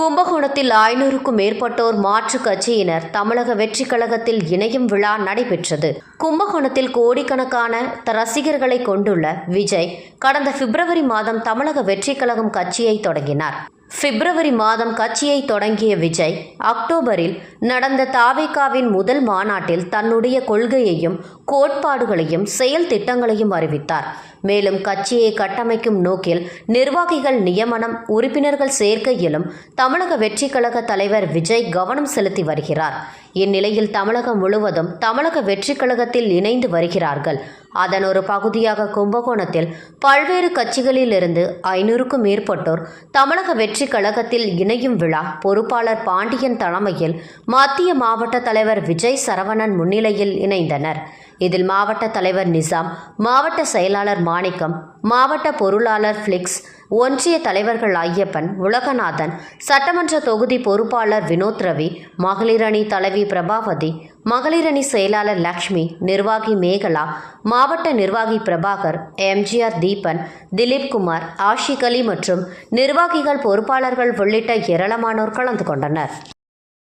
கும்பகோணத்தில் ஐநூறுக்கும் மேற்பட்டோர் மாற்றுக் கட்சியினர் தமிழக வெற்றி கழகத்தில் இணையும் விழா நடைபெற்றது. கும்பகோணத்தில் கோடிக்கணக்கான ரசிகர்களை கொண்டுள்ள விஜய் கடந்த பிப்ரவரி மாதம் தமிழக வெற்றி கழகம் கட்சியை தொடங்கினார். பிப்ரவரி மாதம் கட்சியை தொடங்கிய விஜய் அக்டோபரில் நடந்த தாவேகாவின் முதல் மாநாட்டில் தன்னுடைய கொள்கையையும் கோட்பாடுகளையும் செயல் திட்டங்களையும் அறிவித்தார். மேலும் கட்சியை கட்டமைக்கும் நோக்கில் நிர்வாகிகள் நியமனம் உறுப்பினர்கள் சேர்க்கையிலும் தமிழக வெற்றி கழக தலைவர் விஜய் கவனம் செலுத்தி வருகிறார். இந்நிலையில் தமிழகம் முழுவதும் தமிழக வெற்றிக் கழகத்தில் இணைந்து வருகிறார்கள். அதன் ஒரு பகுதியாக கும்பகோணத்தில் பல்வேறு கட்சிகளிலிருந்து ஐநூறுக்கும் மேற்பட்டோர் தமிழக வெற்றிக் கழகத்தில் இணையும் விழா பொறுப்பாளர் பாண்டியன் தலைமையில் மத்திய மாவட்ட தலைவர் விஜய் சரவணன் முன்னிலையில் இணைந்தனர். இதில் மாவட்ட தலைவர் நிசாம் மாவட்ட செயலாளர் மாணிக்கம் மாவட்ட பொருளாளர் ஃபிளிக்ஸ் ஒன்றிய தலைவர்கள் ஐயப்பன் உலகநாதன் சட்டமன்ற தொகுதி பொறுப்பாளர் வினோத் ரவி மகளிரணி தலைவி பிரபாவதி மகளிரணி செயலாளர் லக்ஷ்மி நிர்வாகி மேகலா மாவட்ட நிர்வாகி பிரபாகர் எம்ஜிஆர் தீபன் திலீப்குமார் ஆஷிகலி ஆஷிக் அலி மற்றும் நிர்வாகிகள் பொறுப்பாளர்கள் உள்ளிட்ட ஏராளமானோர் கலந்து கொண்டனர்.